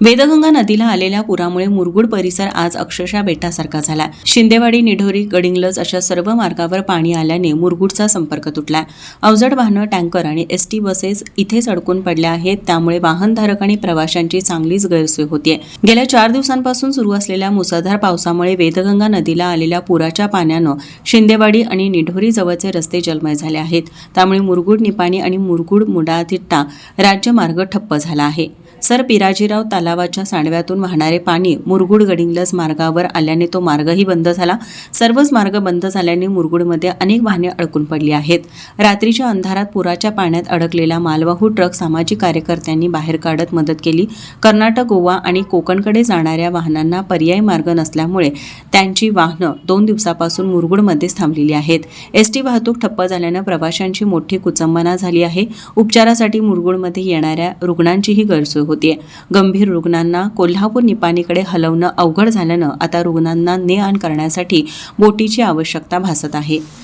वेदगंगा नदीला आलेल्या पुरामुळे मुरगुड परिसर आज अक्षरशः बेटासारखा झाला. शिंदेवाडी निढोरी गडिंगलज अशा सर्व मार्गावर पाणी आल्याने मुरगुडचा संपर्क तुटला. अवजड वाहनं टँकर आणि एस टी बसेस इथेच अडकून पडल्या आहेत. त्यामुळे वाहनधारक आणि प्रवाशांची चांगलीच गैरसोय होतीये. गेल्या चार दिवसांपासून सुरू असलेल्या मुसळधार पावसामुळे वेदगंगा नदीला आलेल्या पुराच्या पाण्यानं शिंदेवाडी आणि निढोरी जवळचे रस्ते जलमय झाले आहेत. त्यामुळे मुरगुड निपाणी आणि मुरगुड मुडाथिट्टा राज्यमार्ग ठप्प झाला आहे. सर पिराजीराव तलावाच्या सांडव्यातून वाहणारे पाणी मुरगुड गडिंग्लज मार्गावर आल्याने तो मार्गही बंद झाला. सर्वच मार्ग बंद झाल्याने मुरगुडमध्ये अनेक वाहने अडकून पडली आहेत. रात्रीच्या अंधारात पुराच्या पाण्यात अडकलेला मालवाहू ट्रक सामाजिक कार्यकर्त्यांनी बाहेर काढत मदत केली. कर्नाटक गोवा आणि कोकणकडे जाणाऱ्या वाहनांना पर्याय मार्ग नसल्यामुळे त्यांची वाहनं दोन दिवसापासून मुरगुडमध्येच थांबलेली आहेत. एस टी वाहतूक ठप्प झाल्यानं प्रवाशांची मोठी कुचंबना झाली आहे. उपचारासाठी मुरगुडमध्ये येणाऱ्या रुग्णांचीही गैरसोय होती. गंभीर रुग्णांना कोल्हापूर निपाणीकडे हलवणं अवघड झाल्यानं आता रुग्णांना ने आण करण्यासाठी बोटीची आवश्यकता भासत आहे.